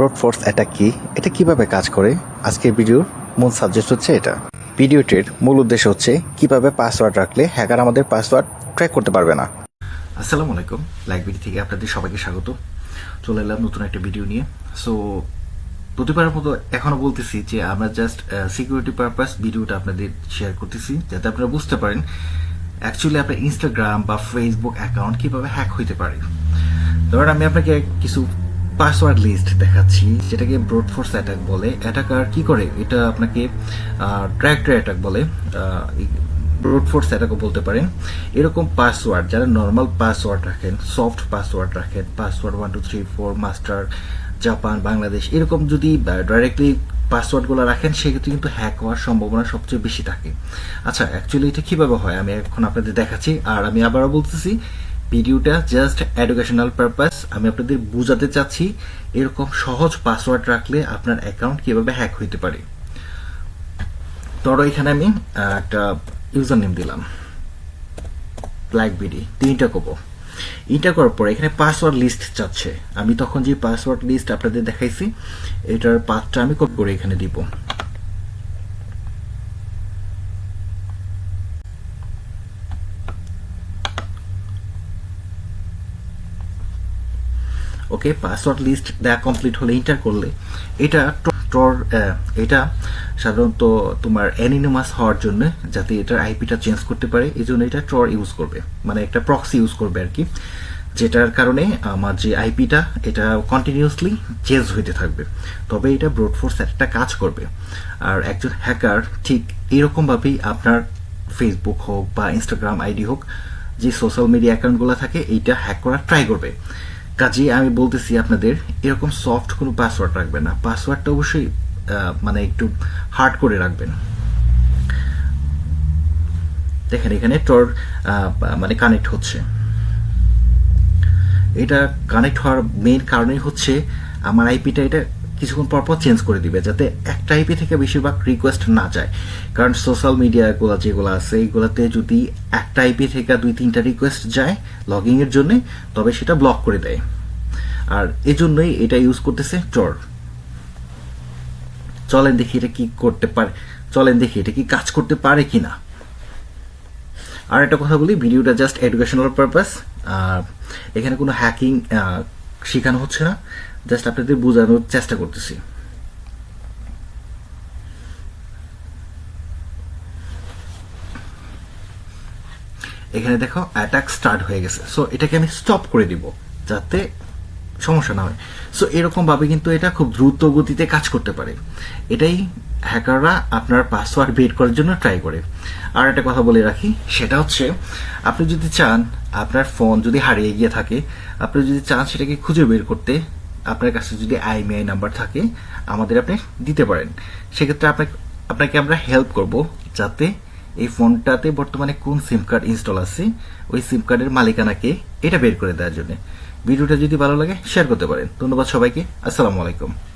Broad force attack কি? এটা কীভাবে কাজ করে? আজকের ভিডিওর মূল সাবজেক্ট হচ্ছে এটা। ভিডিওটির মূল উদ্দেশ্য হচ্ছে কীভাবে পাসওয়ার্ড রাখলে হ্যাকার আমাদের পাসওয়ার্ড ট্র্যাক করতে পারবে না। আসসালামু আলাইকুম। লাইক ভিডিও থেকে আপনাদের সবাইকে স্বাগত। চলে এলাম নতুন একটা ভিডিও নিয়ে। সো প্রতিবারের মতো এখনও বলতেছি যে আমরা জাস্ট সিকিউরিটি পারপাস ভিডিওটা আপনাদের শেয়ার করতেছি যাতে আপনারা বুঝতে পারেন অ্যাকচুয়ালি আপনার ইনস্টাগ্রাম বা ফেসবুক অ্যাকাউন্ট কীভাবে হ্যাক হইতে পারে। ধরুন আমি আপনাকে কিছু পাসওয়ার্ড লিস্ট দেখাচ্ছি, যেটাকে ব্রড ফোর্স অ্যাটাক বলে। অ্যাটাকার কি করে? এটা আপনাকে ট্র্যাক্টর অ্যাটাক বলে। ব্রড ফোর্স অ্যাটাকও বলতে পারেন। এরকম পাসওয়ার্ড যারা নর্মাল পাসওয়ার্ড রাখেন সফট পাসওয়ার্ড রাখেন password one two three four master Japan Bangladesh এরকম যদি ডাইরেক্টলি পাসওয়ার্ডগুলো রাখেন, সেক্ষেত্রে কিন্তু হ্যাক হওয়ার সম্ভাবনা সবচেয়ে বেশি থাকে। আচ্ছা অ্যাকচুয়ালি এটা কীভাবে হয়? আমি এখন আপনাদের দেখাচ্ছি। আর আমি আবারও বলতেছি ভিডিওটা জাস্ট এডুকেশনাল পারপাস আমি আপনাদের বোঝাতে চাচ্ছি এরকম সহজ পাসওয়ার্ড রাখলে আপনার অ্যাকাউন্ট কীভাবে হ্যাক হইতে পারে। ধরো এখানে আমি একটা ইউজার নেম দিলাম। ব্ল্যাক বিডি তিনটা করব। এটা করার পরে এখানে পাসওয়ার্ড লিস্ট চাচ্ছে। আমি তখন যে পাসওয়ার্ড লিস্ট আপনাদের দেখাইছি, এটার পাথটা আমি কপি করে এখানে দিব। ওকে পাসওয়ার্ড লিস্ট দেয়া কমপ্লিট হলে এন্টার করলে এটা টর এটা সাধারণত তোমার অ্যানিনিমাস হওয়ার জন্য যাতে এটার আইপিটা চেঞ্জ করতে পারে এই জন্য এটা টর ইউজ করবে মানে একটা প্রক্সি ইউজ করবে আর কি, যেটার কারণে আমার যে আইপিটা এটা কন্টিনিউসলি চেঞ্জ হইতে থাকবে। তবে এটা ব্রডফোর্স একটা কাজ করবে। আর একজন হ্যাকার ঠিক এরকমভাবেই আপনার ফেসবুক হোক বা ইনস্টাগ্রাম আইডি হোক, যে সোশ্যাল মিডিয়া অ্যাকাউন্টগুলো থাকে, এইটা হ্যাক করার ট্রাই করবে। কাজেই আমি বলতেছি আপনাদের, এরকম সফট কোনো পাসওয়ার্ড রাখবেন না। পাসওয়ার্ডটা অবশ্যই মানে একটু হার্ড করে রাখবেন। দেখেন, এখানে টর মানে কানেক্ট হচ্ছে। এটা কানেক্ট হওয়ার মেইন কারণই হচ্ছে, আমার আইপিটা এটা কিছুক্ষণ পর পর চেঞ্জ করে দিবে, যাতে একটা আইপি থেকে বেশিরভাগ রিকোয়েস্ট না যায়। কারণ সোশ্যাল মিডিয়াগুলো যেগুলো আছে এইগুলোতে যদি একটা আইপি থেকে দুই, তিনটা রিকোয়েস্ট যায় লগিং এর জন্য, তবে সেটা ব্লক করে দেয়। আর এজন্যই এটা ইউজ করতেছে টর চলেন দেখি এটা কি করতে পারে, চলেন দেখি এটা কি কাজ করতে পারে কিনা। আর একটা কথা বলি, ভিডিওটা জাস্ট এডুকেশনাল পারপাস এখানে কোনো হ্যাকিং শেখানো হচ্ছে না। জাস্ট আপনাদের বোঝানোর চেষ্টা করতেছি। এখানে দেখো অ্যাটাক স্টার্ট হয়ে গেছে। সো এটাকে আমি স্টপ করে দিব, যাতে সমস্যা না হয়। সো এরকম ভাবে কিন্তু এটা খুব দ্রুত গতিতে কাজ করতে পারে। এটাই হ্যাকাররা আপনার পাসওয়ার্ড বের করার জন্য ট্রাই করে। আর একটা কথা বলে রাখি, সেটা হচ্ছে, আপনি যদি চান আপনার ফোন যদি হারিয়ে গিয়ে থাকে, আপনি যদি চান সেটাকে খুঁজে বের করতে আপনার কাছে যদি আইএমআই নাম্বার থাকে, আমাদের আপনি দিতে পারেন। সেক্ষেত্রে আপনাকে আপনাকে আমরা হেল্প করব যাতে এই ফোনটাতে বর্তমানে কোন সিম কার্ড ইনস্টল আছে, ওই সিম কার্ডের মালিকানাকে এটা বের করে দেওয়ার জন্য। ভিডিওটা যদি ভালো লাগে শেয়ার করতে পারেন। ধন্যবাদ সবাইকে। আসসালামু আলাইকুম।